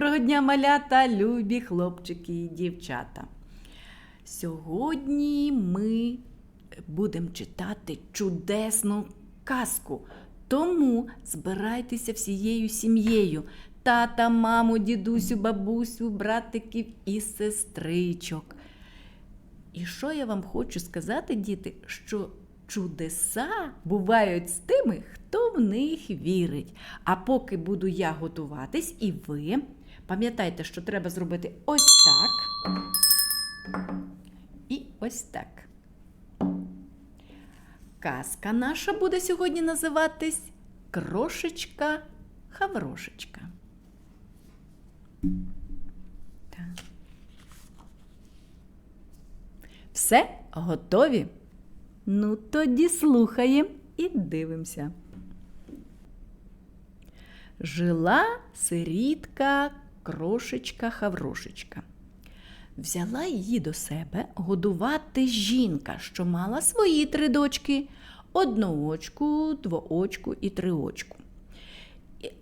Доброго дня, малята, любі хлопчики і дівчата. Сьогодні ми будемо читати чудесну казку. Тому збирайтеся всією сім'єю. Тата, маму, дідусю, бабусю, братиків і сестричок. І що я вам хочу сказати, діти, що чудеса бувають з тими, хто в них вірить. А поки буду я готуватись, і ви пам'ятайте, що треба зробити ось так. І ось так. Казка наша буде сьогодні називатись Крошечка Хаврошечка. Все готові? Ну, тоді слухаємо і дивимося. Жила сирітка крошечка Хаврошечка. Взяла її до себе годувати жінка, що мала свої три дочки одноочку, двоочку і триочку.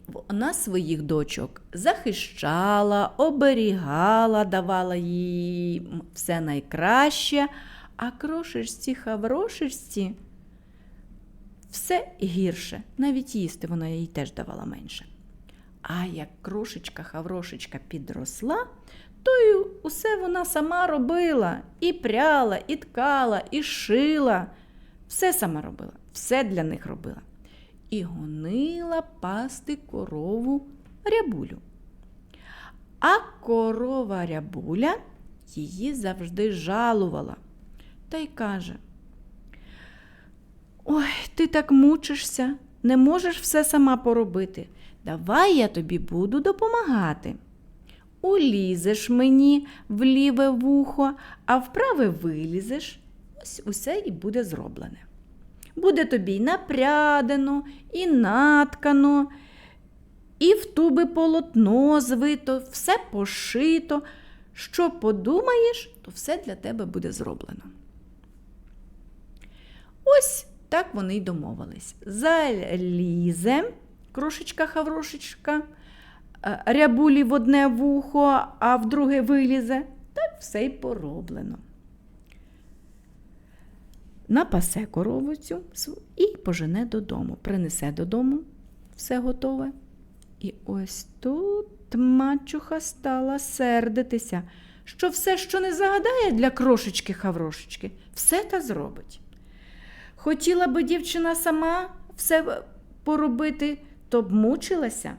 Вона своїх дочок захищала, оберігала, давала їй все найкраще, а крошечці хаврошечці все гірше. Навіть їсти вона їй теж давала менше. А як крошечка хаврошечка підросла, то й усе вона сама робила. І пряла, і ткала, і шила. Все сама робила, все для них робила. І гонила пасти корову рябулю. А корова рябуля її завжди жалувала та й каже: Ой, ти так мучишся, не можеш все сама поробити. Давай я тобі буду допомагати. Улізеш мені в ліве вухо, а в праве вилізеш, ось усе і буде зроблене. Буде тобі й напрядено, і наткано, і в туби полотно звито, все пошито. Що подумаєш, то все для тебе буде зроблено. Ось так вони й домовились. Залізе крошечка хаврошечка, е, рябулі в одне вухо, а в друге вилізе. Так все й пороблено. Напасе корову цю і пожене додому. Принесе додому все готове. І ось тут мачуха стала сердитися, що все, що не загадає для крошечки хаврошечки, все та зробить. Хотіла би дівчина сама все поробити, то б мучилася.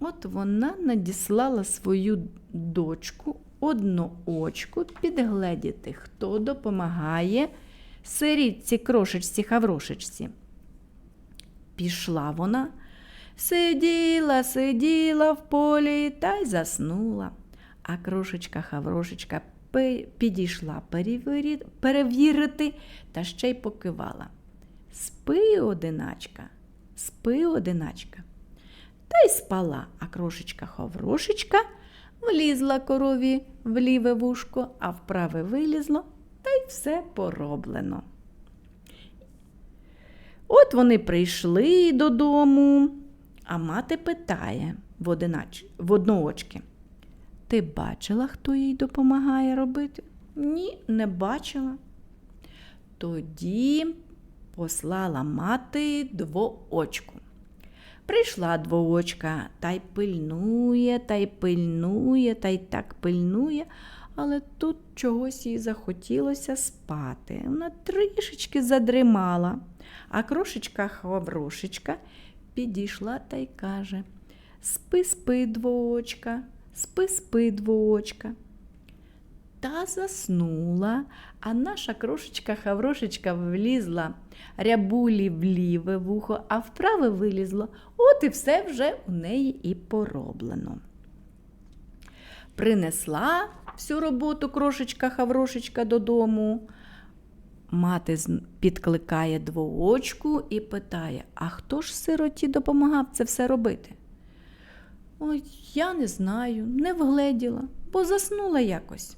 От вона надіслала свою дочку одноочку підгледіти, хто допомагає сирітці, крошечці, хаврошечці. Пішла вона, сиділа, сиділа в полі та й заснула. А крошечка Хаврошечка підійшла перевірити та ще й покивала. Спи, одиначка, спи, одиначка. Та й спала, а крошечка Хаврошечка влізла корові в ліве вушко, а в праве вилізло, та й все пороблено. От вони прийшли додому, а мати питає в, одинач... в одноочки. Ти бачила, хто їй допомагає робити? Ні, не бачила. Тоді послала мати двоочку. Прийшла двоочка та й пильнує, та й пильнує, та й так пильнує, але тут чогось їй захотілося спати. Вона трішечки задрімала, а крошечка Хаврошечка підійшла та й каже: Спи, спи, двоочка, спи, спи, двоочка. Та заснула, а наша крошечка Хаврошечка влізла рябулі в ліве вухо, а в праве вилізло. От і все вже у неї і пороблено. Принесла всю роботу крошечка Хаврошечка додому. Мати підкликає двоочку і питає: А хто ж сироті допомагав це все робити? Ой, я не знаю, не вгледіла, бо заснула якось.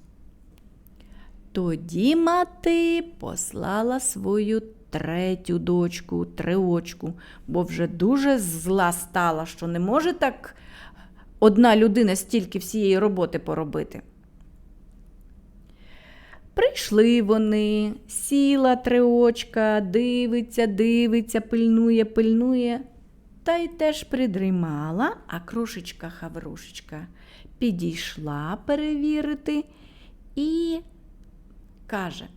Тоді мати послала свою третю дочку, триочку, бо вже дуже зла стала, що не може так одна людина стільки всієї роботи поробити. Прийшли вони, сіла триочка, дивиться, дивиться, пильнує, пильнує, та й теж придрімала, а крошечка Хаврушечка підійшла перевірити і каже: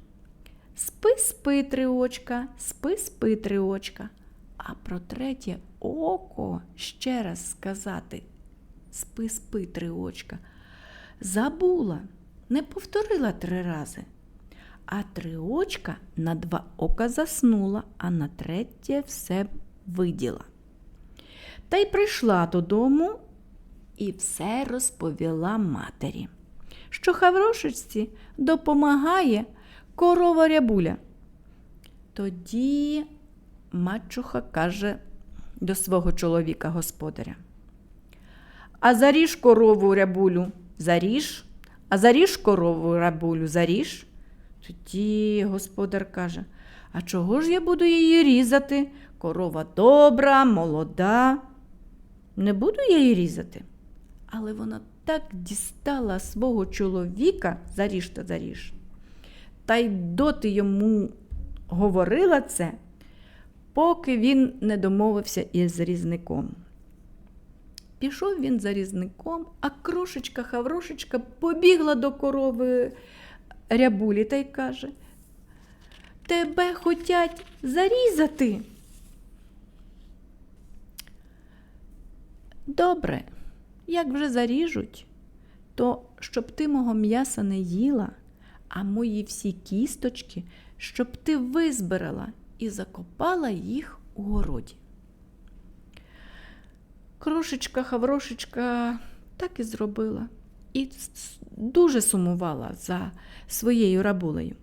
Спи, спи, триочка, спи, спи, триочка. А про третє око ще раз сказати спи, спи, триочка. Забула, не повторила три рази. А триочка на два ока заснула, а на третє все виділа. Та й прийшла додому і все розповіла матері, що Хаврошечці допомагає корова рябуля. Тоді мачуха каже до свого чоловіка господаря. А заріж корову рябулю, заріж, а заріж корову рябулю, заріж. Тоді господар каже, а чого ж я буду її різати? Корова добра, молода. Не буду я її різати. Але вона так дістала свого чоловіка, заріж та заріж. Та й доти йому говорила це, поки він не домовився із різником. Пішов він за різником, а крошечка Хаврошечка побігла до корови рябулі та й каже: Тебе хотять зарізати. Добре, як вже заріжуть, то щоб ти мого м'яса не їла, а мої всі кісточки, щоб ти визбирала і закопала їх у городі. Крошечка Хаврошечка так і зробила і дуже сумувала за своєю рабулею.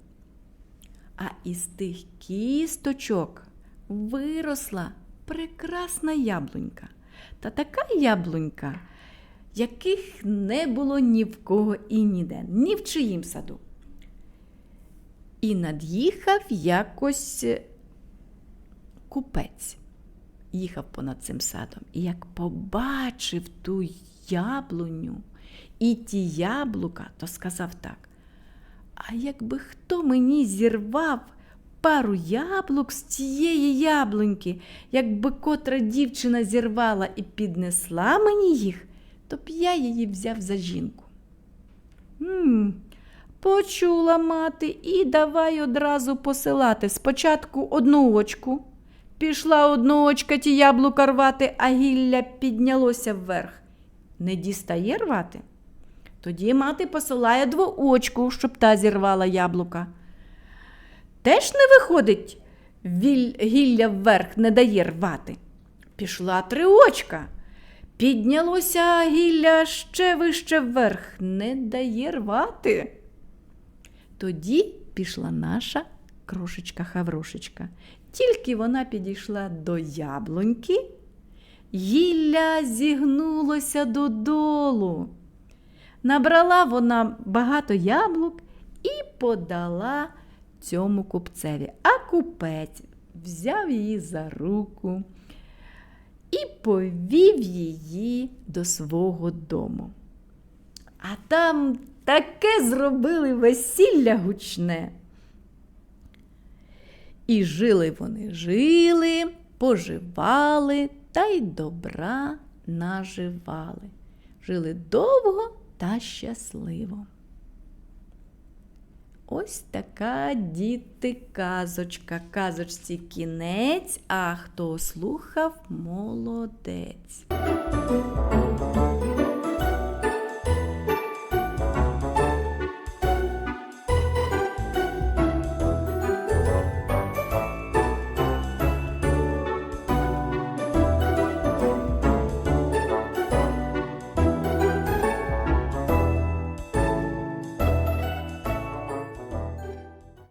А із тих кісточок виросла прекрасна яблунька. Та така яблунька, яких не було ні в кого і ніде, ні в чиїм саду. І над'їхав якось купець їхав понад цим садом, і як побачив ту яблуню і ті яблука, то сказав так: А якби хто мені зірвав пару яблук з цієї яблуньки, якби котра дівчина зірвала і піднесла мені їх, то б я її взяв за жінку. М-м, Почула мати і давай одразу посилати спочатку одну очку. Пішла одноочка ті яблука рвати, а гілля піднялося вверх. Не дістає рвати? Тоді мати посилає двоочку, щоб та зірвала яблука. Теж не виходить, гілля вверх не дає рвати. Пішла триочка. Піднялося гілля ще вище вверх, не дає рвати. Тоді пішла наша крошечка Хаврошечка. Тільки вона підійшла до яблуньки, гілля зігнулося додолу. Набрала вона багато яблук і подала цьому купцеві. А купець взяв її за руку повів її до свого дому. А там таке зробили весілля гучне. І жили вони, жили, поживали та й добра наживали. Жили довго та щасливо. Ось така діти казочка. Казочці кінець, а хто слухав молодець.